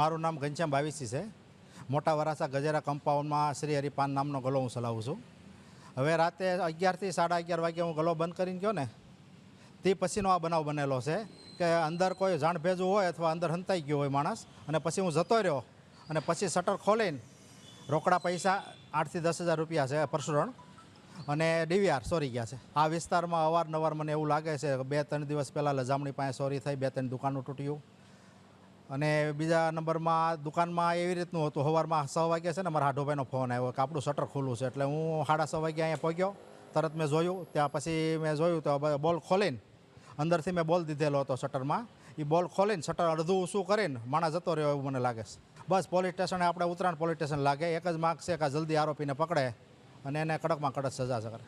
મારું નામ ઘનશ્યામ બાવીસી છે. મોટા વરાસા ગજેરા કમ્પાઉન્ડમાં શ્રી હરિપાન નામનો ગલો હું ચલાવું છું. હવે રાતે અગિયારથી સાડા અગિયાર વાગે હું ગલો બંધ કરીને ગયો ને, તે પછીનો આ બનાવ બનેલો છે કે અંદર કોઈ જાણ ભેજું હોય અથવા અંદર હંતાઈ ગયો હોય માણસ અને પછી હું જતો રહ્યો અને પછી શટર ખોલીને રોકડા પૈસા આઠથી દસ હજાર રૂપિયા છે પરશુરણ અને ડીવીઆર સોરી ગયા છે. આ વિસ્તારમાં અવારનવાર મને એવું લાગે છે બે ત્રણ દિવસ પહેલાં લજામણી પાસે સોરી થઈ, બે ત્રણ દુકાનો તૂટ્યું. અને બીજા નંબરમાં દુકાનમાં એવી રીતનું હતું. સવારમાં છ વાગ્યા છે ને મારા હાઢોભાઈનો ફોન આવ્યો કે આપણું શટર ખુલ્લું છે. એટલે હું સાડા છ વાગ્યા અહીંયા પહોંચ્યો. તરત મેં જોયું. ત્યાં પછી મેં જોયું તો બોલ ખોલીને અંદરથી મેં બોલ દીધેલો હતો શટરમાં. એ બોલ ખોલીને શટર અડધું શું કરીને માણસ જતો રહ્યો એવું મને લાગે છે. બસ પોલીસ સ્ટેશને આપણે ઉત્તરાયણ પોલીસ સ્ટેશન લાગે. એક જ માગ છે કે જલ્દી આરોપીને પકડે અને એને કડકમાં કડક સજા કરે.